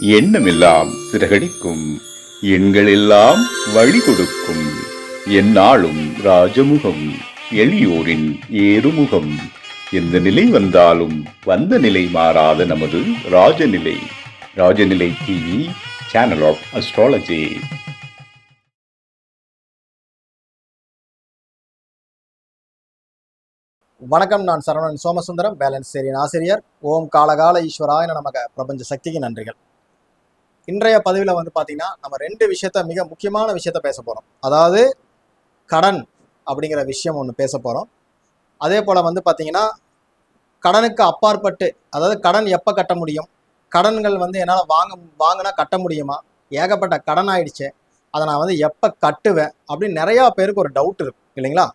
எண்ணமெல்லாம் சிறகடிக்கும். எண்களெல்லாம் வழி கொடுக்கும் எந்நாளும் ராஜமுகம் எளியோரின் ஏறுமுகம். எந்த நிலை வந்தாலும் வந்த நிலை மாறாத நமது Rajanilai. Rajanilai TV channel of astrology வணக்கம் நான் சரவணன் சோமசுந்தரம் பேலன்ஸ் சேரியின் ஆசிரியர். ஓம் காலகால ஈஸ்வராய நமக. பிரபஞ்ச சக்திக்கு நன்றிகள். இன்றைய பதிவில் வந்து பார்த்தீங்கன்னா நம்ம ரெண்டு விஷயத்த மிக முக்கியமான விஷயத்த பேச போகிறோம் அதாவது கடன் அப்படிங்கிற விஷயம் ஒன்று பேச போகிறோம் அதே போல் வந்து பார்த்தீங்கன்னா கடனுக்கு அப்பாற்பட்டு அதாவது கடன் எப்போ கட்ட முடியும்? கடன்கள் வந்து என்னால் வாங்க வாங்கினா கட்ட முடியுமா? ஏகப்பட்ட கடன் ஆயிடுச்சு. அதை நான் வந்து எப்போ கட்டுவேன்? அப்படின்னு நிறையா பேருக்கு ஒரு டவுட் இருக்கு இல்லைங்களா?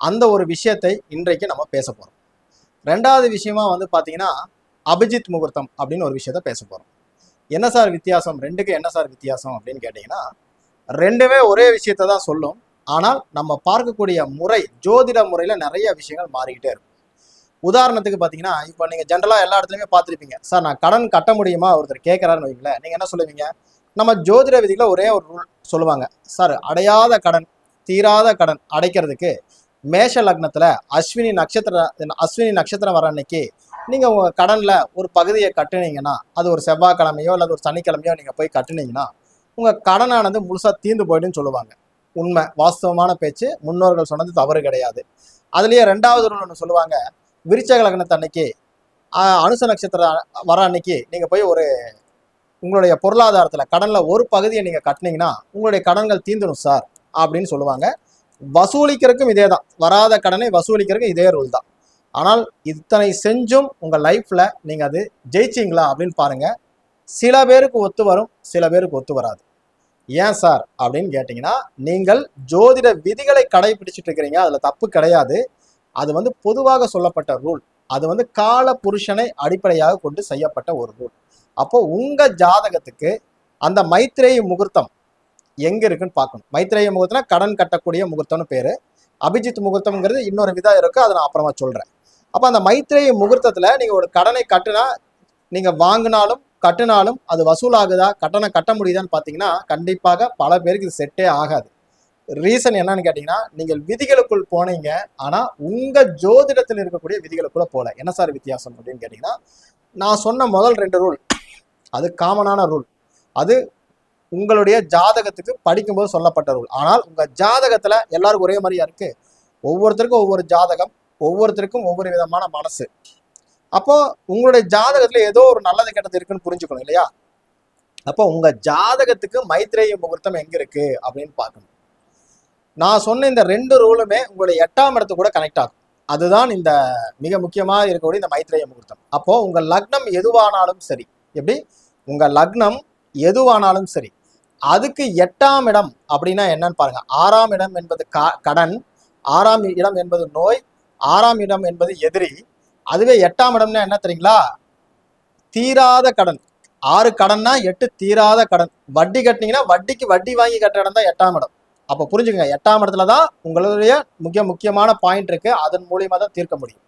அந்த ஒரு விஷயத்தை இன்றைக்கு நம்ம பேச போகிறோம் ரெண்டாவது விஷயமா வந்து பார்த்தீங்கன்னா அபிஜித் முகூர்த்தம் அப்படின்னு ஒரு விஷயத்த பேச போகிறோம் என்ன சார் வித்தியாசம்? ரெண்டுக்கு என்ன சார் வித்தியாசம் அப்படின்னு கேட்டிங்கன்னா ரெண்டுமே ஒரே விஷயத்தை தான் சொல்லும். ஆனால் நம்ம பார்க்கக்கூடிய முறை ஜோதிட முறையில் நிறைய விஷயங்கள் மாறிக்கிட்டே இருக்கும். உதாரணத்துக்கு பார்த்தீங்கன்னா இப்போ நீங்கள் ஜென்ரலாக எல்லா இடத்துலையுமே பார்த்துருப்பீங்க. சார் நான் கடன் கட்ட முடியுமா? ஒருத்தர் கேட்குறாருன்னு வைங்களேன். நீங்கள் என்ன சொல்லுவீங்க? நம்ம ஜோதிட விதியில் ஒரே ஒரு ரூல் சொல்லுவாங்க. சார் அடையாத கடன் தீராத கடன் அடைக்கிறதுக்கு மேஷ லக்னத்தில் அஸ்வினி நட்சத்திர அஸ்வினி நட்சத்திரம் வர அன்னைக்கு நீங்கள் உங்கள் கடனில் ஒரு பகுதியை கட்டுனீங்கன்னா அது ஒரு செவ்வாய்க்கிழமையோ அல்லது ஒரு சனிக்கிழமையோ நீங்கள் போய் கட்டுனீங்கன்னா உங்கள் கடனானது முழுசாக தீர்ந்து போயிடுன்னு சொல்லுவாங்க. உண்மை. வாஸ்தவமான பேச்சு. முன்னோர்கள் சொன்னது தவறு கிடையாது. அதுலேயே ரெண்டாவது ரூல் ஒன்று சொல்லுவாங்க. விருச்சக லக்னத்து அன்னைக்கு அனுச நட்சத்திரம் வர அன்னைக்கு நீங்கள் போய் ஒரு உங்களுடைய பொருளாதாரத்தில் கடனில் ஒரு பகுதியை நீங்கள் கட்டுனீங்கன்னா உங்களுடைய கடன்கள் தீந்துடும் சார் அப்படின்னு சொல்லுவாங்க. வசூலிக்கிறதுக்கும் இதே தான் வராத கடனை வசூலிக்கிறதுக்கும் இதே ரூல் தான். ஆனால் இத்தனை செஞ்சும் உங்கள் லைஃப்பில் நீங்கள் அது ஜெயிச்சிங்களா அப்படின்னு பாருங்கள் சில பேருக்கு ஒத்து வரும் சில பேருக்கு ஒத்து வராது. ஏன் சார் அப்படின்னு கேட்டிங்கன்னா நீங்கள் ஜோதிட விதிகளை கடைபிடிச்சிட்டு இருக்கிறீங்க. அதில் தப்பு கிடையாது. அது வந்து பொதுவாக சொல்லப்பட்ட ரூல் அது வந்து கால புருஷனை அடிப்படையாக கொண்டு செய்யப்பட்ட ஒரு ரூல் அப்போ உங்கள் ஜாதகத்துக்கு அந்த மைத்ரேய முகூர்த்தம் எங்கே இருக்குன்னு பார்க்கணும். மைத்ரேய முகூர்த்தம்னா கடன் கட்டக்கூடிய முகூர்த்தம்னு பேர். அபிஜித் முகூர்த்தம்ங்கிறது இன்னொரு விதம் இருக்குது அதை நான் அப்புறமா சொல்கிறேன் அப்போ அந்த மைத்ரேய முகூர்த்தத்தில் நீங்கள் ஒரு கடனை கட்டுனா நீங்கள் வாங்கினாலும் கட்டினாலும் அது வசூலாகுதா? கட்டணை கட்ட முடியுதான்னு பார்த்தீங்கன்னா கண்டிப்பாக பல பேருக்கு இது செட்டே ஆகாது. ரீசன் என்னன்னு கேட்டிங்கன்னா நீங்கள் விதிகளுக்குள் போனீங்க ஆனால் உங்கள் ஜோதிடத்தில் இருக்கக்கூடிய விதிகளுக்குள்ளே போகல என்ன சார் வித்தியாசம் அப்படின்னு கேட்டிங்கன்னா நான் சொன்ன முதல் ரெண்டு ரூல் அது காமனான ரூல். அது உங்களுடைய ஜாதகத்துக்கு படிக்கும்போது சொல்லப்பட்ட ரூல். ஆனால் உங்கள் ஜாதகத்தில் எல்லாருக்கும் ஒரே மாதிரியா இருக்குது ஒவ்வொருத்தருக்கும் ஒவ்வொரு ஜாதகம் ஒவ்வொருத்தருக்கும் ஒவ்வொரு விதமான மனசு. அப்போ உங்களுடைய ஜாதகத்துல ஏதோ ஒரு நல்லது கெட்டது இருக்குன்னு புரிஞ்சுக்கணும் இல்லையா? அப்போ உங்க ஜாதகத்துக்கு மைத்ரேய முகூர்த்தம் எங்க இருக்கு அப்படின்னு பார்க்கணும். நான் சொன்ன இந்த ரெண்டு ரூலுமே உங்களுடைய எட்டாம் இடத்து கூட கனெக்ட் ஆகும். அதுதான் இந்த மிக முக்கியமாக இருக்கக்கூடிய இந்த மைத்ரேய முகூர்த்தம். அப்போ உங்க லக்னம் எதுவானாலும் சரி எப்படி? உங்க லக்னம் எதுவானாலும் சரி அதுக்கு எட்டாம் இடம் அப்படின்னா என்னன்னு பாருங்க. ஆறாம் இடம் என்பது க- கடன் ஆறாம் இடம் என்பது நோய் ஆறாம் இடம் என்பது எதிரி. அதுவே எட்டாம் இடம்னா என்ன தெரியுங்களா? தீராத கடன். ஆறு கடன்னா எட்டு தீராத கடன். வட்டி கட்டினீங்கன்னா வட்டிக்கு வட்டி வாங்கி கட்டுற இடம் தான் எட்டாம் இடம். அப்போ புரிஞ்சுக்கங்க. எட்டாம் இடத்துல தான் உங்களுடைய முக்கிய முக்கியமான பாயிண்ட் இருக்குது அதன் மூலியமாக தான் தீர்க்க முடியும்.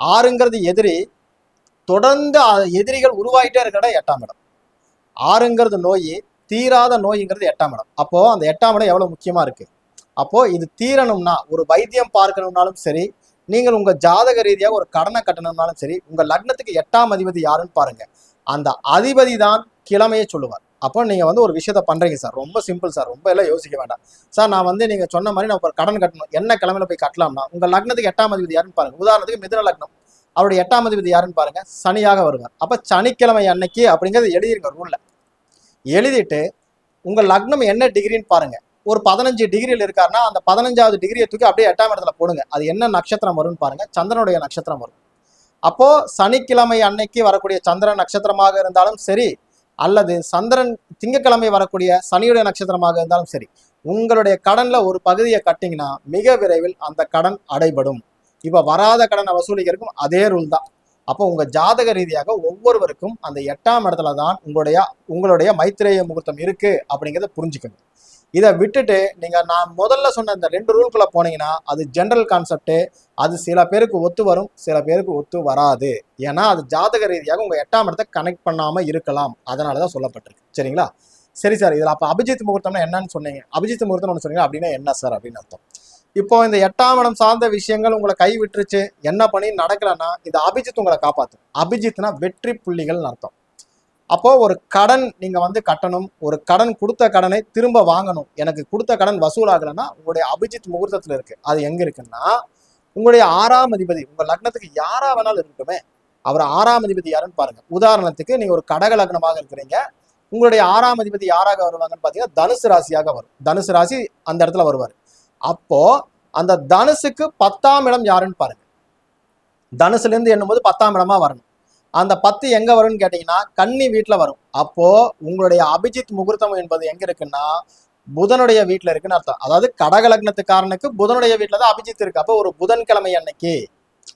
ஆறுங்கிறது எதிரி. தொடர்ந்து எதிரிகள் உருவாகிட்டே இருக்கிற இடம் எட்டாம் இடம். ஆறுங்கிறது நோய் தீராத நோய்ங்கிறது எட்டாம் இடம். அப்போது அந்த எட்டாம் இடம் எவ்வளோ முக்கியமாக இருக்குது அப்போது இது தீரணும்னா ஒரு வைத்தியம் பார்க்கணும்னாலும் சரி நீங்கள் உங்கள் ஜாதக ரீதியாக ஒரு கடனை கட்டணும்னாலும் சரி உங்கள் லக்னத்துக்கு எட்டாம் அதிபதி யாருன்னு பாருங்க. அந்த அதிபதி தான் கிழமையே சொல்லுவார். அப்போ நீங்கள் வந்து ஒரு விஷயத்த பண்ணுறீங்க சார். ரொம்ப சிம்பிள் சார். ரொம்ப எல்லாம் யோசிக்க வேண்டாம். சார் நான் வந்து நீங்கள் சொன்ன மாதிரி நான் ஒரு கடன் கட்டணும். என்ன கிழமையில போய் கட்டலாம்னா உங்கள் லக்னத்துக்கு எட்டாம் அதிபதி யாருன்னு பாருங்க. உதாரணத்துக்கு மிதுன லக்னம். அவருடைய எட்டாம் அதிபதி யாருன்னு பாருங்க. சனியாக வருவார். அப்போ சனிக்கிழமை அன்னைக்கு அப்படிங்கிறது எழுதிருங்க ரூலில் எழுதிட்டு உங்கள் லக்னம் என்ன டிகிரின்னு பாருங்கள் ஒரு பதினஞ்சு டிகிரியில் இருக்காருன்னா அந்த பதினஞ்சாவது டிகிரியை தூக்கி அப்படியே எட்டாம் இடத்துல போடுங்க. அது என்ன நட்சத்திரம் வரும்னு பாருங்க. சந்திரனுடைய நட்சத்திரம் வரும். அப்போ சனிக்கிழமை அன்னைக்கு வரக்கூடிய சந்திரன் நட்சத்திரமாக இருந்தாலும் சரி அல்லது சந்திரன் திங்கக்கிழமை வரக்கூடிய சனியுடைய நட்சத்திரமாக இருந்தாலும் சரி உங்களுடைய கடன்ல ஒரு பகுதியை கட்டிங்கன்னா மிக விரைவில் அந்த கடன் அடைபடும். இப்ப வராத கடனை வசூலிக்கிறதுக்கும் அதே ரூல் தான். அப்போ உங்க ஜாதக ரீதியாக ஒவ்வொருவருக்கும் அந்த எட்டாம் இடத்துல தான் உங்களுடைய உங்களுடைய மைத்திரேய முகூர்த்தம் இருக்கு அப்படிங்கிறத புரிஞ்சுக்கணும். இதை விட்டுட்டு நீங்கள் நான் முதல்ல சொன்ன இந்த ரெண்டு ரூல்குள்ளே போனீங்கன்னா அது ஜென்ரல் கான்செப்ட்டு அது சில பேருக்கு ஒத்து வரும் சில பேருக்கு ஒத்து வராது. ஏன்னா அது ஜாதக ரீதியாக உங்கள் எட்டாம் இடத்தை கனெக்ட் பண்ணாமல் இருக்கலாம். அதனாலதான் சொல்லப்பட்டிருக்கு. சரிங்களா? சரி சார் இதில் அப்போ அபிஜித் முகூர்த்தம்னா என்னன்னு சொன்னீங்க. அபிஜித் முகூர்த்தம்னு ஒன்று சொன்னீங்க அப்படின்னா என்ன சார் அப்படின்னு அர்த்தம். இப்போ இந்த எட்டாம் இடம் சார்ந்த விஷயங்கள் உங்களை கை விட்டுருச்சு என்ன பண்ணி நடக்கலன்னா இந்த அபிஜித் உங்களை காப்பாற்றும் அபிஜித்னா வெற்றி புள்ளிகள்னு அர்த்தம். அப்போ ஒரு கடன் நீங்க வந்து கட்டணும் ஒரு கடன் கொடுத்த கடனை திரும்ப வாங்கணும். எனக்கு கொடுத்த கடன் வசூலாகலைன்னா உங்களுடைய அபிஜித் முகூர்த்தத்துல இருக்கு. அது எங்க இருக்குன்னா உங்களுடைய ஆறாம் அதிபதி உங்க லக்னத்துக்கு யாரா வேணாலும் இருக்கட்டுமே அவர் ஆறாம் அதிபதி யாருன்னு பாருங்க. உதாரணத்துக்கு நீங்க ஒரு கடக லக்னமாக இருக்கிறீங்க. உங்களுடைய ஆறாம் அதிபதி யாராக வருவாங்கன்னு பாத்தீங்கன்னா தனுசு ராசியாக வரும். தனுசு ராசி அந்த இடத்துல வருவார். அப்போ அந்த தனுசுக்கு பத்தாம் இடம் யாருன்னு பாருங்க. தனுசுல இருந்து எண்ணும்போது பத்தாம் இடமா வரணும். அந்த பத்து எங்க வரும்னு கேட்டீங்கன்னா கன்னி வீட்டுல வரும். அப்போ உங்களுடைய அபிஜித் முகூர்த்தம் என்பது எங்க இருக்குன்னா புதனுடைய வீட்டுல இருக்குன்னு அர்த்தம். அதாவது கடகலக்னத்துக்காரனுக்கு புதனுடைய வீட்டுல தான் அபிஜித் இருக்கு. அப்போ ஒரு புதன்கிழமை அன்னைக்கு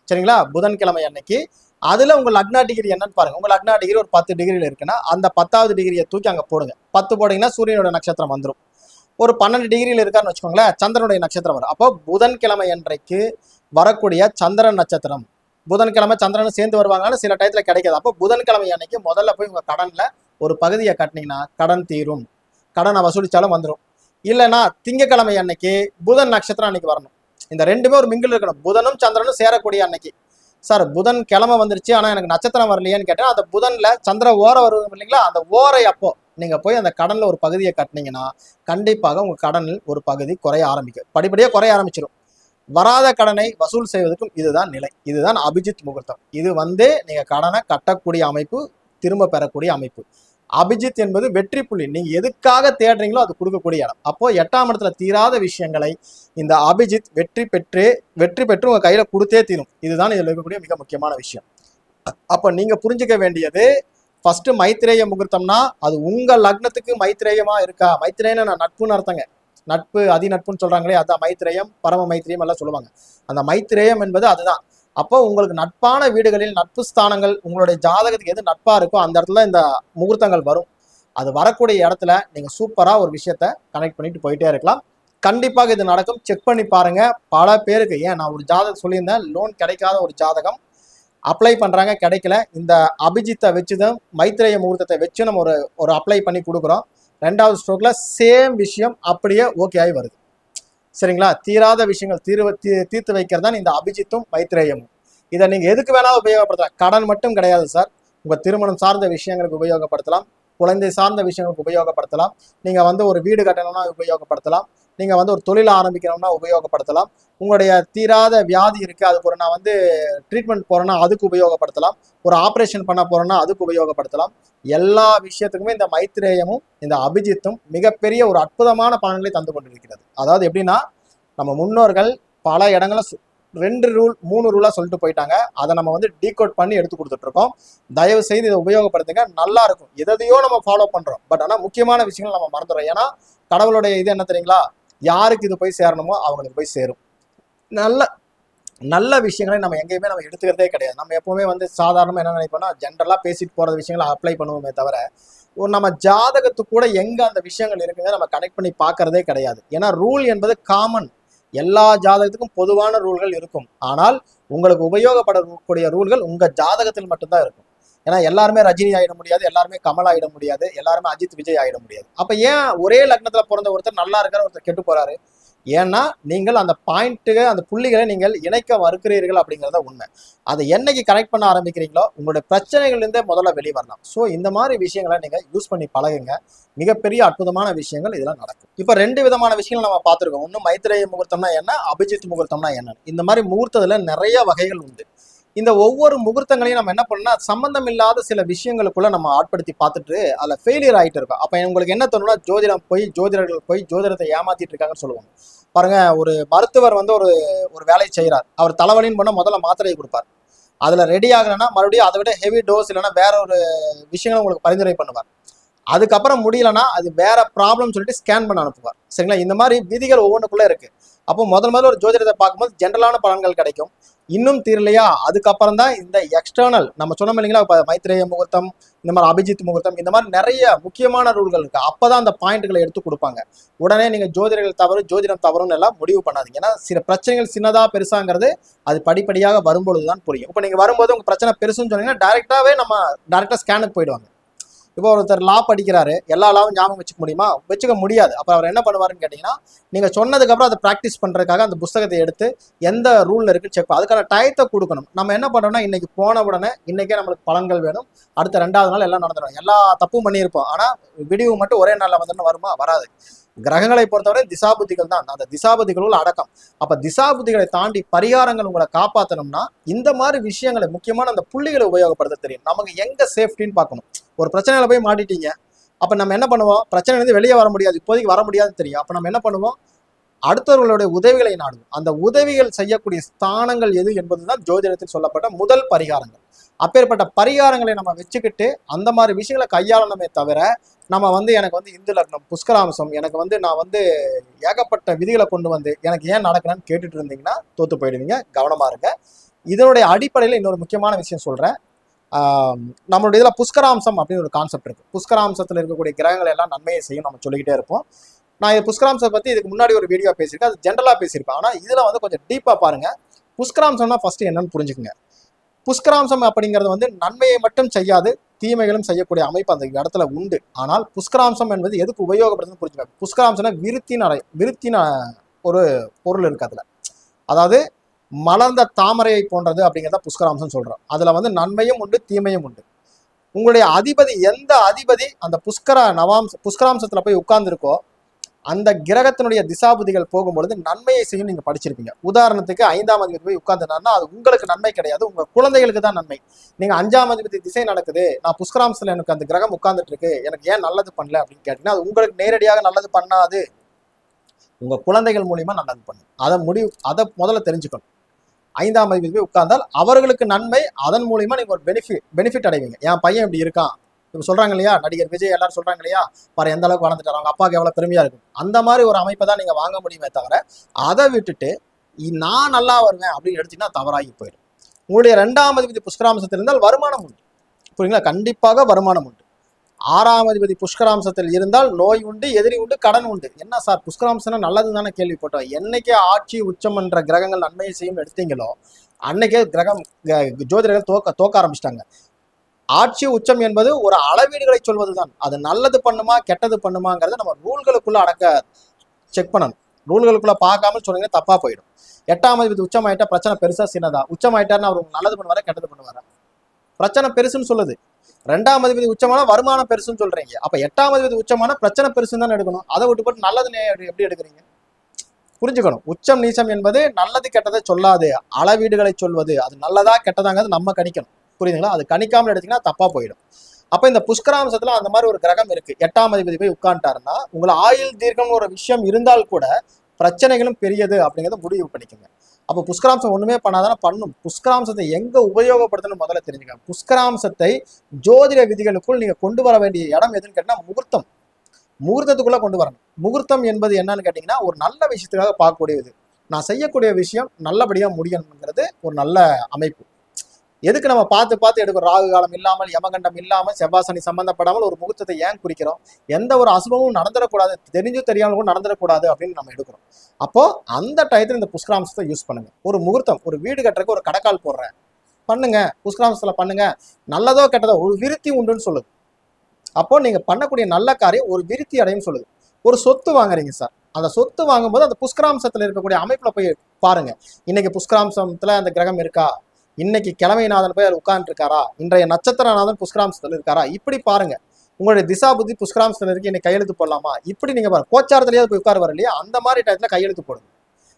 சரிங்களா? புதன்கிழமை அன்னைக்கு அதுல உங்க லக்னா டிகிரி என்னன்னு பாருங்க. உங்க லக்னா டிகிரி ஒரு பத்து டிகிரியில் இருக்குன்னா அந்த பத்தாவது டிகிரியை தூக்கி அங்க போடுங்க. பத்து போட்டீங்கன்னா சூரியனோட நட்சத்திரம் வந்துடும் ஒரு பன்னெண்டு டிகிரியில் இருக்கான்னு வச்சுக்கோங்களேன் சந்திரனுடைய நட்சத்திரம் வரும். அப்போ புதன்கிழமை அன்றைக்கு வரக்கூடிய சந்திரன் நட்சத்திரம். புதன்கிழமை சந்திரனும் சேர்ந்து வருவாங்கனால சில டயத்தில் கிடைக்காது. அப்போ புதன்கிழமை அன்னைக்கு முதல்ல போய் உங்கள் கடனில் ஒரு பகுதியை கட்டினீங்கன்னா கடன் தீரும். கடனை வசூலித்தாலும் வந்துடும் இல்லைன்னா திங்கக்கிழமை அன்னைக்கு புதன் நட்சத்திரம் அன்னைக்கு வரணும். இந்த ரெண்டுமே ஒரு மிங்கில் இருக்கணும். புதனும் சந்திரனும் சேரக்கூடிய அன்னைக்கு. சார் புதன் கிழமை வந்துருச்சு. ஆனால் எனக்கு நட்சத்திரம் வரலையேன்னு கேட்டேன். அந்த புதனில் சந்திர ஓரை வருவது இல்லைங்களா? அந்த ஓரை அப்போ நீங்கள் போய் அந்த கடனில் ஒரு பகுதியை கட்டினீங்கன்னா கண்டிப்பாக உங்கள் கடனில் ஒரு பகுதி குறைய ஆரம்பிக்கும். படிப்படியாக குறைய ஆரம்பிச்சிடும் வராத கடனை வசூல் செய்வதற்கும் இதுதான் நிலை. இதுதான் அபிஜித் முகூர்த்தம். இது வந்து நீங்கள் கடனை கட்டக்கூடிய அமைப்பு திரும்ப பெறக்கூடிய அமைப்பு. அபிஜித் என்பது வெற்றி புள்ளி. நீங்க எதுக்காக தேடுறீங்களோ அது கொடுக்கக்கூடிய இடம். அப்போ எட்டாம் இடத்துல தீராத விஷயங்களை இந்த அபிஜித் வெற்றி பெற்று வெற்றி பெற்று உங்க கையில கொடுத்தே தீரும். இதுதான் இதில் இருக்கக்கூடிய மிக முக்கியமான விஷயம். அப்போ நீங்க புரிஞ்சுக்க வேண்டியது ஃபர்ஸ்ட் மைத்திரேய முகூர்த்தம்னா அது உங்க லக்னத்துக்கு மைத்திரேயமா இருக்கா? மைத்திரேயன்னு நான் நட்புன்னு அர்த்தங்க நட்பு அதி நட்புன்னு சொல்றாங்களே அதான் மைத்திரேயம் பரம மைத்திரியம் எல்லாம் சொல்லுவாங்க. அந்த மைத்திரேயம் என்பது அதுதான். அப்போ உங்களுக்கு நட்பான வீடுகளில் நட்பு ஸ்தானங்கள் உங்களுடைய ஜாதகத்துக்கு எது நட்பா இருக்கோ அந்த இடத்துல இந்த முகூர்த்தங்கள் வரும். அது வரக்கூடிய இடத்துல நீங்க சூப்பரா ஒரு விஷயத்த கனெக்ட் பண்ணிட்டு போயிட்டே இருக்கலாம். கண்டிப்பாக இது நடக்கும். செக் பண்ணி பாருங்க. பல பேருக்கு ஏன் நான் ஒரு ஜாதகம் சொல்லியிருந்தேன் லோன் கிடைக்காத ஒரு ஜாதகம் அப்ளை பண்றாங்க கிடைக்கல. இந்த அபிஜித்தை வச்சுதான் மைத்திரேய முகூர்த்தத்தை வச்சு நம்ம ஒரு ஒரு அப்ளை பண்ணி கொடுக்குறோம். ரெண்டாவது ஸ்ட்ரோக்கில் சேம் விஷயம் அப்படியே ஓகே ஆகி வருது. சரிங்களா? தீராத விஷயங்கள் தீர்வு தீ தீர்த்து வைக்கிறது தான் இந்த அபிஜித்தும் மைத்ரேயமும் இதை நீங்கள் எதுக்கு வேணாலும் உபயோகப்படுத்தலாம். கடன் மட்டும் கிடையாது சார். உங்கள் திருமணம் சார்ந்த விஷயங்களுக்கு உபயோகப்படுத்தலாம். குழந்தை சார்ந்த விஷயங்களுக்கு உபயோகப்படுத்தலாம். நீங்கள் வந்து ஒரு வீடு கட்டணும்னா உபயோகப்படுத்தலாம். நீங்கள் வந்து ஒரு தொழில் ஆரம்பிக்கணும்னா உபயோகப்படுத்தலாம். உங்களுடைய தீராத வியாதி இருக்குது அதுக்கு ஒரு நான் வந்து ட்ரீட்மெண்ட் போகிறேன்னா அதுக்கு உபயோகப்படுத்தலாம். ஒரு ஆப்ரேஷன் பண்ண போகிறேன்னா அதுக்கு உபயோகப்படுத்தலாம். எல்லா விஷயத்துக்குமே இந்த மைத்ரேயமும் இந்த அபிஜித்தும் மிகப்பெரிய ஒரு அற்புதமான பலன்களை தந்து கொண்டிருக்கிறது. அதாவது எப்படின்னா நம்ம முன்னோர்கள் பல இடங்களில் சு- ரெண்டு ரூல் மூணு ரூலாக சொல்லிட்டு போயிட்டாங்க. அதை நம்ம வந்து டீகோட் பண்ணி எடுத்து கொடுத்துட்ருக்கோம். தயவு செய்து இதை உபயோகப்படுத்துங்க. நல்லா இருக்கும். எதையோ நம்ம ஃபாலோ பண்ணுறோம் பட் ஆனால் முக்கியமான விஷயங்கள் நம்ம மறந்துடுறோம். ஏன்னா கடவுளுடைய இது என்ன தெரியுங்களா? யாருக்கு இது போய் சேரணுமோ அவங்களுக்கு போய் சேரும். நல்ல நல்ல விஷயங்களை நம்ம எங்கேயுமே நம்ம எடுத்துக்கிறதே கிடையாது. நம்ம எப்பவுமே வந்து சாதாரணமாக என்ன நினைப்போம்னா ஜென்ரலாக பேசிட்டு போகிற விஷயங்களை அப்ளை பண்ணுவோமே தவிர ஒரு நம்ம ஜாதகத்துக்கு கூட எங்கே அந்த விஷயங்கள் இருக்குங்க நம்ம கனெக்ட் பண்ணி பார்க்கறதே கிடையாது. ஏன்னா ரூல் என்பது காமன் எல்லா ஜாதகத்துக்கும் பொதுவான ரூல்கள் இருக்கும். ஆனால் உங்களுக்கு உபயோகப்படக்கூடிய ரூல்கள் உங்கள் ஜாதகத்தில் மட்டும்தான் இருக்கும். ஏன்னா எல்லாருமே ரஜினி ஆயிட முடியாது எல்லாருமே கமல் ஆகிட முடியாது எல்லாருமே அஜித் விஜய் ஆகிட முடியாது. அப்போ ஏன் ஒரே லக்னத்தில் பிறந்த ஒருத்தர் நல்லா இருக்கிற ஒருத்தர் கெட்டு போகிறாரு ஏன்னா நீங்கள் அந்த பாயிண்ட்டுக அந்த புள்ளிகளை நீங்கள் இணைக்க மறுக்கிறீர்கள் அப்படிங்கிறத உண்மை. அதை என்னைக்கு கனெக்ட் பண்ண ஆரம்பிக்கிறீங்களோ உங்களுடைய பிரச்சனைகள்லேருந்தே முதல்ல வெளியே வரலாம். ஸோ இந்த மாதிரி விஷயங்களை நீங்கள் யூஸ் பண்ணி பழகுங்க. மிகப்பெரிய அற்புதமான விஷயங்கள் இதெல்லாம் நடக்கும். இப்போ ரெண்டு விதமான விஷயங்கள் நம்ம பார்த்துருக்கோம். ஒன்று மைத்திரேய முகூர்த்தம்னா என்ன? அபிஜித் முகூர்த்தம்னா என்ன இந்த மாதிரி முகூர்த்தத்தில் நிறைய வகைகள் உண்டு. இந்த ஒவ்வொரு முகூர்த்தங்களையும் நம்ம என்ன பண்ணணும்னா சம்பந்தம் இல்லாத சில விஷயங்களுக்குள்ள நம்ம ஆட்படுத்தி பார்த்துட்டு அதில் ஃபெயிலியர் ஆகிட்டு இருக்கோம். அப்போ உங்களுக்கு என்ன தோணும்னா ஜோதிடம் போய் ஜோதிடர்கள் போய் ஜோதிடத்தை ஏமாத்திட்டு இருக்காங்கன்னு சொல்லுவாங்க. பாருங்க ஒரு மருத்துவர் வந்து ஒரு ஒரு வேலையை செய்கிறார் அவர் தலைவலின்னு பண்ண முதல்ல மாத்திரையை கொடுப்பார். அதில் ரெடி ஆகலைன்னா மறுபடியும் அதை விட ஹெவி டோஸ் இல்லைன்னா வேற ஒரு விஷயங்களை உங்களுக்கு பரிந்துரை பண்ணுவார். அதுக்கப்புறம் முடியலன்னா அது வேற ப்ராப்ளம் சொல்லிட்டு ஸ்கேன் பண்ண அனுப்புவார். சரிங்களா? இந்த மாதிரி விதிகள் ஒவ்வொன்றுக்குள்ளே இருக்கு. அப்போ முதல் முதல்ல ஒரு ஜோதிடத்தை பார்க்கும்போது ஜென்ரலான பலன்கள் கிடைக்கும். இன்னும் தீரலையா? அதுக்கப்புறம் தான் இந்த எக்ஸ்டர்னல் நம்ம சொன்னோம் இல்லைங்களா இப்போ மைத்ரேய முகூர்த்தம் இந்த மாதிரி அபிஜித் முகூர்த்தம் இந்த மாதிரி நிறைய முக்கியமான ரூல்கள் இருக்கு. அப்பதான் அந்த பாயிண்ட்களை எடுத்து கொடுப்பாங்க. உடனே நீங்க ஜோதிடர்கள் தவறு ஜோதிடம் தவறுன்னு எல்லாம் முடிவு பண்ணாதீங்க. ஏன்னா சில பிரச்சனைகள் சின்னதா பெருசாங்கிறது அது படிப்படியாக வரும்பொழுது தான் புரியும். இப்போ நீங்க வரும்போது உங்க பிரச்சனை பெருசுன்னு சொன்னீங்கன்னா டைரெக்டாவே நம்ம டைரெக்டா ஸ்கேனுக்கு போயிடுவாங்க. இப்போ ஒருத்தர் லா படிக்கிறாரு எல்லா லாவும் ஞாபகம் வச்சுக்க முடியுமா? வச்சுக்க முடியாது. அப்போ அவர் என்ன பண்ணுவாருன்னு கேட்டிங்கன்னா நீங்கள் சொன்னதுக்கப்புறம் அதை ப்ராக்டிஸ் பண்ணுறதுக்காக அந்த புஸ்தகத்தை எடுத்து எந்த ரூலில் இருக்குன்னு செக் அதுக்கான டயத்தை கொடுக்கணும். நம்ம என்ன பண்ணோம்னா இன்னைக்கு போன உடனே இன்னைக்கே நம்மளுக்கு பலன்கள் வேணும். அடுத்த ரெண்டாவது நாள் எல்லாம் நடந்துடும் எல்லா தப்பும் பண்ணியிருப்போம். ஆனால் விடிவு மட்டும் ஒரே நாளில் வந்துன்னு வருமா? வராது. கிரகங்களை பொறுத்தவரை திசாபுத்திகள் தான். அந்த திசாபுத்திகளுள் அடக்கம். அப்ப திசாபுத்திகளை தாண்டி பரிகாரங்கள் உங்களை காப்பாற்றணும்னா இந்த மாதிரி விஷயங்களை முக்கியமான அந்த புள்ளிகளை உபயோகப்படுத்த தெரியும். நமக்கு எங்க சேஃப்டின்னு பார்க்கணும். ஒரு பிரச்சனையில் போய் மாட்டிட்டீங்க. அப்போ நம்ம என்ன பண்ணுவோம்? பிரச்சனைலேருந்து வெளியே வர முடியாது இப்போதைக்கு வர முடியாதுன்னு தெரியும். அப்போ நம்ம என்ன பண்ணுவோம்? அடுத்தவர்களுடைய உதவிகளை நாடுவோம். அந்த உதவிகள் செய்யக்கூடிய ஸ்தானங்கள் எது என்பதுதான் ஜோதிடத்தில் சொல்லப்பட்ட முதல் பரிகாரங்கள். அப்பேற்பட்ட பரிகாரங்களை நம்ம வச்சுக்கிட்டு அந்த மாதிரி விஷயங்களை கையாளணுமே தவிர நம்ம வந்து எனக்கு வந்து இந்து லக்னம் புஷ்கராம்சம் எனக்கு வந்து நான் வந்து ஏகப்பட்ட விதிகளை கொண்டு வந்து எனக்கு ஏன் நடக்கணும்னு கேட்டுட்டு இருந்தீங்கன்னா தோத்து போயிடுவீங்க. கவனமாக இருங்க. இதனுடைய அடிப்படையில் இன்னொரு முக்கியமான விஷயம் சொல்கிறேன் நம்மளுடைய இதில் புஷ்கராம்சம் அப்படின்னு ஒரு கான்செப்ட் இருக்குது புஷ்கராம்சத்தில் இருக்கக்கூடிய கிரகங்கள் எல்லாம் நன்மையை செய்யும் நம்ம சொல்லிக்கிட்டே இருப்போம். நான் இது புஷ்கராம்சத்தை பற்றி இதுக்கு முன்னாடி ஒரு வீடியோ பேசியிருக்கேன். அது ஜென்ரலாக பேசியிருப்பேன். ஆனால் இதில் வந்து கொஞ்சம் டீப்பாக பாருங்கள் புஷ்கராம்சம்னா ஃபஸ்ட்டு என்னன்னு புரிஞ்சுக்குங்க. புஷ்கராம்சம் அப்படிங்கிறது வந்து நன்மையை மட்டும் செய்யாது தீமைகளும் செய்யக்கூடிய அமைப்பு அந்த இடத்துல உண்டு. ஆனால் புஷ்கராம்சம் என்பது எதுக்கு உபயோகப்படுதுன்னு புரிஞ்சுக்க புஷ்கராம்சம்னா விருத்தின் அறை விருத்தின ஒரு பொருள் இருக்கு அதில். அதாவது மலர்ந்த தாமரையை போன்றது அப்படிங்கிறத புஷ்கராம்சம் சொல்கிறோம் அதில் வந்து நன்மையும் உண்டு தீமையும் உண்டு. உங்களுடைய அதிபதி எந்த அதிபதி அந்த புஷ்கர நவாம்ச புஷ்கராம்சத்தில் போய் உட்கார்ந்துருக்கோ அந்த கிரகத்தினுடைய திசாபுதிகள் போகும்பொழுது நன்மையை செய்யும் நீங்கள் படிச்சிருப்பீங்க. உதாரணத்துக்கு ஐந்தாம் அதிபதி போய் உட்கார்ந்துனா அது உங்களுக்கு நன்மை கிடையாது. உங்கள் குழந்தைகளுக்கு தான் நன்மை. நீங்கள் அஞ்சாம் அதிபதி திசை நடக்குது நான் புஷ்கராம்சத்தில் எனக்கு அந்த கிரகம் உட்கார்ந்துட்டு இருக்கு எனக்கு ஏன் நல்லது பண்ணல அப்படின்னு கேட்டீங்கன்னா அது உங்களுக்கு நேரடியாக நல்லது பண்ணாது. உங்கள் குழந்தைகள் மூலியமாக நல்லது பண்ணும் அதை முடிவு அதை முதல்ல தெரிஞ்சுக்கணும். ஐந்தாம் அதிபதி போய் உட்கார்ந்தால் அவர்களுக்கு நன்மை அதன் மூலியமா நீங்க ஒரு பெனிஃபிட் பெனிஃபிட் அடைவீங்க. என் பையன் இப்படி இருக்கான். இப்போ சொல்றாங்க இல்லையா? நடிகர் விஜய் எல்லாரும் சொல்றாங்க இல்லையா? பாரு எந்த அளவுக்கு வளர்ந்துட்டாரு அவங்க அப்பாவுக்கு எவ்வளவு பெருமையா இருக்கும். அந்த மாதிரி ஒரு அமைப்பை தான் நீங்க வாங்க முடியுமே தவிர அதை விட்டுட்டு நான் நல்லா வருவேன் அப்படின்னு எடுத்தீங்கன்னா தவறாகி போயிடும். உங்களுடைய ரெண்டாம் அதிபதி புஷ்கராம்சத்தில் இருந்தால் வருமானம் உண்டு. புரியுங்களா கண்டிப்பாக வருமானம் உண்டு. ஆறாம் அதிபதி புஷ்கராம்சத்தில் இருந்தால் நோய் உண்டு எதிரி உண்டு கடன் உண்டு. என்ன சார்? புஷ்கராம்சம்னா நல்லது தானே கேள்விப்பட்டோம். என்னைக்கே ஆட்சி உச்சம் என்ற கிரகங்கள் நன்மையை செய்யும் எடுத்தீங்களோ அன்னைக்கே கிரகம் க- ஜோதிடர்கள் தோக்க தோக்க ஆரம்பிச்சிட்டாங்க. ஆட்சி உச்சம் என்பது ஒரு அளவீடுகளை சொல்வதுதான். அது நல்லது பண்ணுமா கெட்டது பண்ணுமாங்கிறத நம்ம ரூல்களுக்குள்ள அடக்க செக் பண்ணணும். ரூல்களுக்குள்ள பார்க்காம சொன்னீங்கன்னா தப்பா போயிடும். எட்டாம் அதிபதி உச்சமாயிட்டா பிரச்சனை பெருசா சின்னதா. உச்சமாயிட்டாருன்னு அவர் நல்லது பண்ணுவாரா கெட்டது பண்ணுவாரா? பிரச்சனை பெருசுன்னு சொல்லுது. ரெண்டாம் அதிபதி உச்சமான வருமானம் பெருசுன்னு சொல்றீங்க. அப்ப எட்டாம் அதிபதி உச்சமான பிரச்சனை பெருசுன்னு தானே எடுக்கணும். அதை விட்டு போட்டு நல்லது நே- எப்படி எடுக்கிறீங்க? புரிஞ்சுக்கணும். உச்சம் நீச்சம் என்பது நல்லது கெட்டதை சொல்லாது. அளவீடுகளை சொல்வது. அது நல்லதா கெட்டதாங்கிறது நம்ம கணிக்கணும். புரியுதுங்களா? அது கணிக்காமல் எடுத்தீங்கன்னா தப்பா போயிடும். அப்ப இந்த புஷ்கராம்சத்துல அந்த மாதிரி ஒரு கிரகம் இருக்கு. எட்டாம் அதிபதி போய் உட்காந்துட்டாருன்னா உங்களை ஆயுள் தீர்க்கம்னு ஒரு விஷயம் இருந்தால் கூட பிரச்சனைகளும் பெரியது அப்படிங்கிறத முடிவு பண்ணிக்கோங்க. அப்போ புஷ்கராம்சம் ஒன்றுமே பண்ணாதானே பண்ணும். புஷ்கராம்சத்தை எங்கே உபயோகப்படுத்தணும் முதல்ல தெரிஞ்சுக்க புஷ்கராம்சத்தை ஜோதிட விதிகளுக்குள் நீங்கள் கொண்டு வர வேண்டிய இடம் எதுன்னு கேட்டால் முகூர்த்தம். முகூர்த்தத்துக்குள்ளே கொண்டு வரணும். முகூர்த்தம் என்பது என்னன்னு கேட்டிங்கன்னா ஒரு நல்ல விஷயத்துக்காக பார்க்கக்கூடியது. நான் செய்யக்கூடிய விஷயம் நல்லபடியாக முடியணுங்கிறது ஒரு நல்ல அமைப்பு. எதுக்கு நம்ம பார்த்து பார்த்து எடுக்கிறோம் ராகு காலம் இல்லாமல் யமகண்டம் இல்லாமல் செவ்வாசனி சம்பந்தப்படாமல் ஒரு முகூர்த்தத்தை ஏன் குறிக்கிறோம்? எந்த ஒரு அசுபமும் நடந்துடக்கூடாது தெரிஞ்சு தெரியாமல் கூட நடந்துடக்கூடாது அப்படின்னு நம்ம எடுக்கிறோம். அப்போ அந்த டயத்தில் இந்த புஷ்கராம்சத்தை யூஸ் பண்ணுங்க. ஒரு முகூர்த்தம் ஒரு வீடு கட்டுறதுக்கு ஒரு கடைக்கால் போடுறேன். பண்ணுங்க புஷ்கராம்சத்தில் பண்ணுங்க. நல்லதோ கெட்டதோ ஒரு விருத்தி உண்டுன்னு சொல்லுது. அப்போ நீங்க பண்ணக்கூடிய நல்ல காரியம் ஒரு விருத்தி அடையும் சொல்லுது. ஒரு சொத்து வாங்குறீங்க சார். அந்த சொத்து வாங்கும்போது அந்த புஷ்கராம்சத்தில் இருக்கக்கூடிய அமைப்பில் போய் பாருங்க. இன்னைக்கு புஷ்கராம்சத்தில் அந்த கிரகம் இருக்கா? இன்னைக்கு கிழமைநாதன் போய் அதில் உட்கார்ந்துருக்காரா? இன்றைய நட்சத்திரநாதன் புஷ்கராம்சத்துல இருக்காரா? இப்படி பாருங்க. உங்களுடைய திசா புத்தி புஷ்கராம்சத்துல இருக்கு இன்னைக்கு கையெழுத்து போடலாமா? இப்படி நீங்க பாருங்க. கோச்சாரத்திலேயே போய் உட்கார் வர இல்லையா? அந்த மாதிரி டயத்துல கையெழுத்து போடுங்க.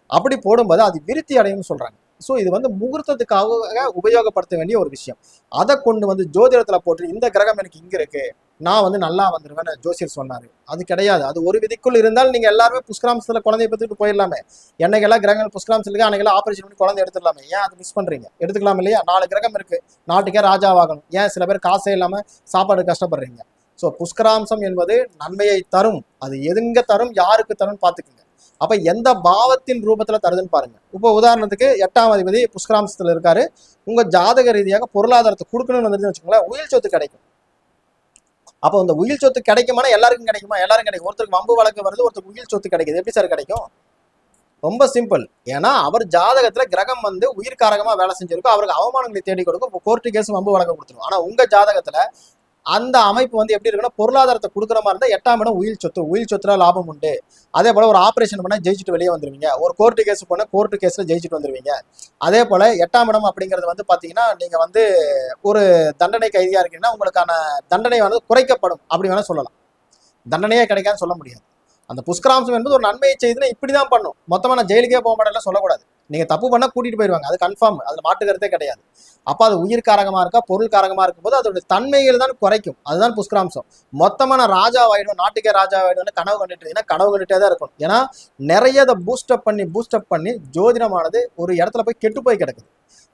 அப்படி போடும்போது அது விருத்தி அடையும்னு சொல்றாங்க. ஸோ இது வந்து முகூர்த்தத்துக்காக உபயோகப்படுத்த வேண்டிய ஒரு விஷயம். அதை கொண்டு வந்து ஜோதிடத்தில் போட்டு இந்த கிரகம் எனக்கு இங்கே இருக்கு நான் வந்து நல்லா வந்துடுவேன் ஜோசியர் சொன்னாரு. அது கிடையாது. அது ஒரு விதிக்குள் இருந்தால் நீங்கள் எல்லாருமே புஷ்கராம்சத்துல குழந்தைய பற்றிட்டு போயிடலாமே. என்னைக்கெல்லாம் கிரகங்கள் புஷ்கராம்சம் இருக்கு அன்னைக்கெல்லாம் ஆபரேஷன் பண்ணி குழந்தை எடுத்துடலாமே. ஏன் அது மிஸ் பண்ணுறீங்க எடுத்துக்கலாம் இல்லையா? நாலு கிரகம் இருக்குது நாட்டுக்கே ராஜாவாகணும். ஏன் சில பேர் காசே இல்லாமல் சாப்பாடு கஷ்டப்படுறீங்க? ஸோ புஷ்கராம்சம் என்பது நன்மையை தரும். அது எதுங்க தரும்? யாருக்கு தரும்னு பார்த்துக்குங்க. அப்ப எந்த பாவத்தின் ரூபத்துல தருதுன்னு பாருங்க. இப்போ உதாரணத்துக்கு எட்டாம் அதிபதி புஷ்கராம்சத்துல இருக்காரு. உங்க ஜாதக ரீதியாக பொருளாதாரத்தை கொடுக்கணும்னு வந்துச்சுன்னு வச்சுக்கோங்களேன் உயிர் சொத்து கிடைக்கும். அப்போ இந்த உயிர் சொத்து கிடைக்குமானா எல்லாருக்கும் கிடைக்குமா? எல்லாரும் கிடைக்கும். ஒருத்தருக்கு வம்பு வழக்கு வருது ஒருத்தருக்கு உயிர் சொத்து கிடைக்குது. எப்படி சார் கிடைக்கும்? ரொம்ப சிம்பிள் ஏன்னா அவர் ஜாதகத்துல கிரகம் வந்து உயிர்காரகமா வேலை செஞ்சிருக்கும். அவருக்கு அவமானங்களை தேடி கொடுக்கும். கோர்ட்டு கேஸ் வம்பு வழக்கு கொடுத்துரும். ஆனா உங்க ஜாதகத்துல அந்த அமைப்பு வந்து எப்படி இருக்குன்னா பொருளாதாரத்தை கொடுக்குற மாதிரி இருந்தால் எட்டாம் இடம் உயிர் சொத்து. உயிர் சொத்துல லாபம் உண்டு. அதே போல ஒரு ஆபரேஷன் பண்ணா ஜெயிச்சுட்டு வெளியே வந்துருவீங்க. ஒரு கோர்ட்டு கேஸ் போனால் கோர்ட்டு கேஸ்ல ஜெயிச்சுட்டு வந்துருவீங்க. அதே போல எட்டாம் இடம் அப்படிங்கிறது வந்து பாத்தீங்கன்னா நீங்க வந்து ஒரு தண்டனை கைதியா இருக்கீங்கன்னா உங்களுக்கான தண்டனை வந்து குறைக்கப்படும் அப்படி வேணா சொல்லலாம். தண்டனையே கிடைக்காதுன்னு சொல்ல முடியாது. அந்த புஷ்கராம்சம் என்பது ஒரு நன்மையை செய்துன்னா இப்படிதான் பண்ணும். மொத்தமா நான் ஜெயிலுக்கே போக மாட்டேன்னு சொல்லக்கூடாது. நீங்கள் தப்பு பண்ணால் கூட்டிகிட்டு போயிடுவாங்க அது கன்ஃபார்ம் அதில் மாட்டுக்கிறதே கிடையாது. அப்போ அது உயிர் காரகமாக இருக்கா பொருள் காரகமாக இருக்கும்போது அதோட தன்மைகள் தான் குறைக்கும். அதுதான் புஷ்கராம்சம். மொத்தமாக நான் ராஜாவாயிடும் நாட்டுக்கே ராஜாவாயிடும்னு கனவு கண்டுட்டு ஏன்னா கனவு கண்டுட்டே தான் இருக்கும் ஏன்னா நிறைய அதை பூஸ்டப் பண்ணி பூஸ்டப் பண்ணி ஜோதிடமானது ஒரு இடத்துல போய் கெட்டு போய் கிடக்குது.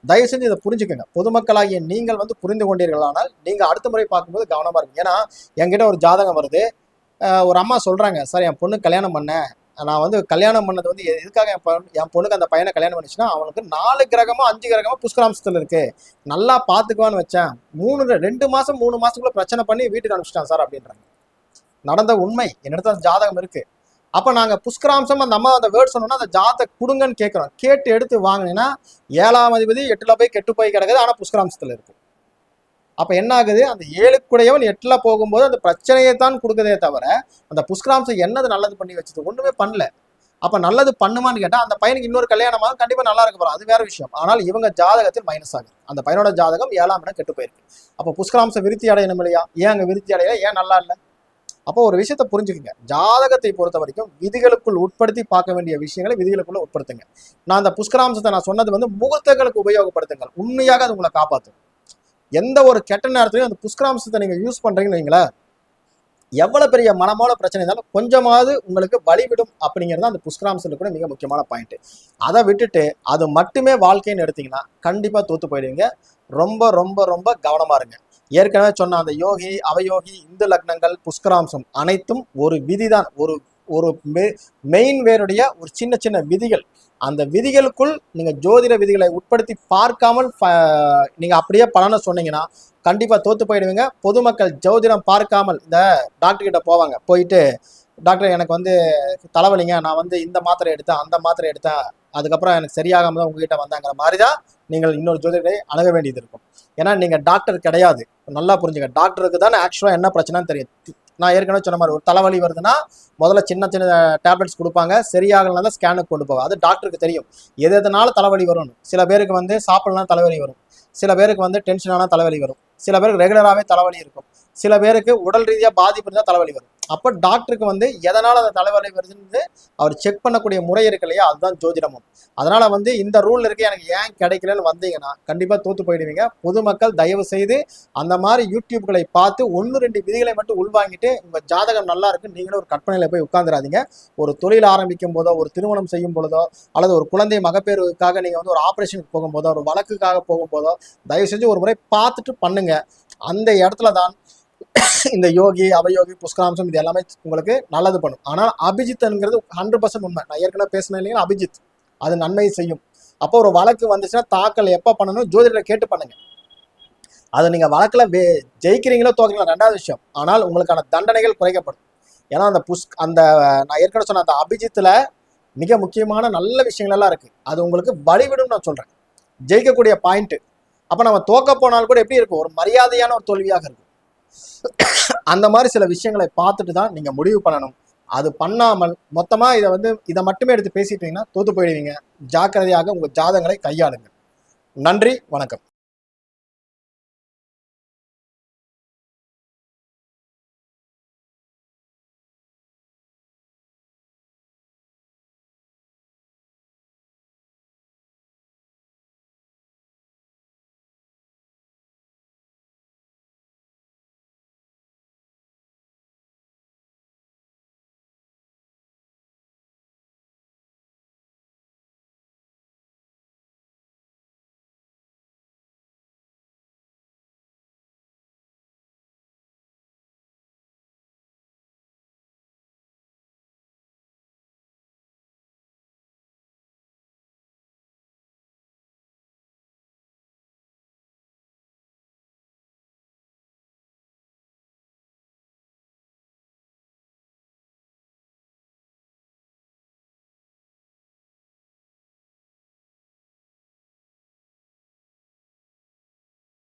தயவு செஞ்சு இதை புரிஞ்சுக்கோங்க. பொதுமக்களாகிய நீங்கள் வந்து புரிந்து கொண்டீர்களானால் நீங்கள் அடுத்த முறை பார்க்கும்போது கவனமாக இருக்கும் ஏன்னா என்கிட்ட ஒரு ஜாதகம் வருது. ஒரு அம்மா சொல்கிறாங்க சார் என் பொண்ணு கல்யாணம் பண்ணேன். நான் வந்து கல்யாணம் பண்ணது வந்து எதுக்காக என் பொண்ணு என் பொண்ணுக்கு அந்த பையனை கல்யாணம் பண்ணிச்சுன்னா அவனுக்கு நாலு கிரகமோ அஞ்சு கிரகமோ புஷ்கராம்சத்தில் இருக்கு. நல்லா பார்த்துக்குவான்னு வச்சேன். மூணு ரெண்டு மாசம் மூணு மாசத்துக்குள்ள பிரச்சனை பண்ணி வீட்டுக்கு அனுப்பிச்சிட்டான் சார் அப்படின்றாங்க. நடந்த உண்மை. என்னிடத்த அந்த ஜாதகம் இருக்கு. அப்ப நாங்க புஷ்கராம்சம் அந்த அம்மா அந்த வேர்ட் சொன்னோம்னா அந்த ஜாதக கொடுங்கன்னு கேட்கிறோம் கேட்டு எடுத்து வாங்கினீங்கன்னா ஏழாம் அதிபதி எட்டுல போய் கெட்டு போய் கிடக்குது ஆனா புஷ்கராம்சத்தில் இருக்கு. அப்போ என்ன ஆகுது அந்த ஏழுக்குடையவன் எட்டில் போகும்போது அந்த பிரச்சனையை தான் கொடுக்குதே தவிர அந்த புஷ்கராம்சம் என்னது நல்லது பண்ணி வச்சது? ஒன்றுமே பண்ணல. அப்போ நல்லது பண்ணுமான்னு கேட்டால் அந்த பையனுக்கு இன்னொரு கல்யாணமாக கண்டிப்பாக நல்லா இருக்க போகிறோம் அது வேற விஷயம். ஆனால் இவங்க ஜாதகத்தில் மைனஸ் ஆகுது. அந்த பையனோட ஜாதகம் ஏழாம் இடம் கெட்டு போயிருக்கு. அப்போ புஷ்கராம்சம் விருத்தி அடையணும் இல்லையா ஏன் அங்கே விருத்தி அடையல? ஏன் நல்லா இல்லை? அப்போ ஒரு விஷயத்தை புரிஞ்சுக்கங்க. ஜாதகத்தை பொறுத்த வரைக்கும் விதிகளுக்குள் உட்படுத்தி பார்க்க வேண்டிய விஷயங்களை விதிகளுக்குள்ள உட்படுத்துங்க. நான் அந்த புஷ்கராம்சத்தை நான் சொன்னது வந்து முகூர்த்தங்களுக்கு உபயோகப்படுத்துங்கள். உண்மையாக அது உங்களை காப்பாற்றும் எந்த ஒரு கெட்ட நேரத்துலையும் அந்த புஷ்கராம்சத்தை நீங்கள் யூஸ் பண்ணுறீங்கன்னு வைங்களேன் எவ்வளவு பெரிய மனமான பிரச்சனை இருந்தாலும் கொஞ்சமாவது உங்களுக்கு வழிவிடும் அப்படிங்கிறது அந்த புஷ்கராம்சத்துல கூட மிக முக்கியமான பாயிண்ட் அதை விட்டுட்டு அது மட்டுமே வாழ்க்கைன்னு எடுத்தீங்கன்னா கண்டிப்பா தோத்து போயிடுவீங்க. ரொம்ப ரொம்ப ரொம்ப கவனமா இருங்க. ஏற்கனவே சொன்ன அந்த யோகி அவயோகி இந்து லக்னங்கள் புஷ்கராம்சம் அனைத்தும் ஒரு விதிதான். ஒரு ஒரு மெயின் வேருடைய ஒரு சின்ன சின்ன விதிகள். அந்த விதிகளுக்குள் நீங்கள் ஜோதிட விதிகளை உட்படுத்தி பார்க்காமல் நீங்கள் அப்படியே பலனை சொன்னீங்கன்னா கண்டிப்பாக தோற்று போயிடுவீங்க. பொதுமக்கள் ஜோதிடம் பார்க்காமல் இந்த டாக்டர்கிட்ட போவாங்க. போயிட்டு டாக்டர் எனக்கு வந்து தலைவலிங்க. நான் வந்து இந்த மாத்திரை எடுத்தேன் அந்த மாத்திரை எடுத்தேன். அதுக்கப்புறம் எனக்கு சரியாகாமல் தான் உங்ககிட்ட வந்தாங்கிற மாதிரி தான் நீங்கள் இன்னொரு ஜோதிடரை அணுக வேண்டியது இருக்கும். ஏன்னா நீங்கள் டாக்டர் கிடையாது. நல்லா புரிஞ்சுங்க. டாக்டருக்கு தானே ஆக்சுவலாக என்ன பிரச்சனைன்னு தெரியும். நான் ஏற்கனவே சொன்ன மாதிரி ஒரு தலைவலி வருதுன்னா முதல்ல சின்ன சின்ன டேப்லெட்ஸ் கொடுப்பாங்க. சரியாகலாம் தான் ஸ்கேனுக்கு கொண்டு போவாங்க. அது டாக்டருக்கு தெரியும். எது எதனால தலைவலி வரும்னு. சில பேருக்கு வந்து சாப்பிடலாம் தலைவலி வரும். சில பேருக்கு வந்து டென்ஷனான தலைவலி வரும். சில பேருக்கு ரெகுலராகவே தலைவலி இருக்கும். சில பேருக்கு உடல் ரீதியாக பாதிப்பு இருந்தால் தலைவலி வரும். அப்போ டாக்டருக்கு வந்து எதனால் அந்த தலைவலி வருதுன்னு அவர் செக் பண்ணக்கூடிய முறை இருக்கு இல்லையா? அதுதான் ஜோதிடமும். அதனால் வந்து இந்த ரூல் இருக்கு எனக்கு ஏன் கிடைக்கலன்னு வந்தீங்கன்னா கண்டிப்பாக தோற்று போயிடுவீங்க. பொதுமக்கள் தயவு செய்து அந்த மாதிரி யூடியூப்களை பார்த்து ஒன்று ரெண்டு விதிகளை மட்டும் உள்வாங்கிட்டு உங்கள் ஜாதகம் நல்லா இருக்கு நீங்களும் ஒரு கற்பனையில் போய் உட்காந்துடாதீங்க ஒரு தொழில் ஆரம்பிக்கும் போதோ ஒரு திருமணம் செய்யும் பொழுதோ அல்லது ஒரு குழந்தை மகப்பேறுக்காக நீங்கள் வந்து ஒரு ஆப்ரேஷனுக்கு போகும்போதோ ஒரு வழக்குக்காக போகும்போதோ தயவு செஞ்சு ஒரு முறை பார்த்துட்டு பண்ணுங்கள் அந்த இடத்துல தான் இந்த யோகி அவயோகி புஷ்கராம்சம் இது எல்லாமே உங்களுக்கு நல்லது பண்ணும். ஆனால் அபிஜித்ங்கிறது ஹண்ட்ரட் பர்சன்ட் உண்மை. நான் ஏற்கனவே பேசினேன் இல்லைங்களா அபிஜித். அது நன்மை செய்யும். அப்போ ஒரு வழக்கு வந்துச்சுன்னா தாக்கல் எப்போ பண்ணணும்? ஜோதிடரை கேட்டு பண்ணுங்க. அதை நீங்கள் வழக்கில் வே ஜெயிக்கிறீங்களோ தோக்கிறீங்களோ ரெண்டாவது விஷயம். ஆனால் உங்களுக்கான தண்டனைகள் குறைக்கப்படும். ஏன்னா அந்த புஷ் அந்த நான் ஏற்கனவே சொன்ன அந்த அபிஜித்தில் மிக முக்கியமான நல்ல விஷயங்கள் எல்லாம் இருக்குது அது உங்களுக்கு வழிவிடும் நான் சொல்கிறேன் ஜெயிக்கக்கூடிய பாயிண்ட்டு அப்போ நம்ம தோக்க போனால் கூட எப்படி இருக்கும்? ஒரு மரியாதையான ஒரு தோல்வியாக இருக்கும். அந்த மாதிரி சில விஷயங்களை பார்த்துட்டு தான் நீங்க முடிவு பண்ணணும். அது பண்ணாமல் மொத்தமா இதை வந்து இதை மட்டுமே எடுத்து பேசிட்டீங்கன்னா தோத்து போயிடுவீங்க. ஜாக்கிரதையாக உங்க ஜாதங்களை கையாளுங்க நன்றி வணக்கம்.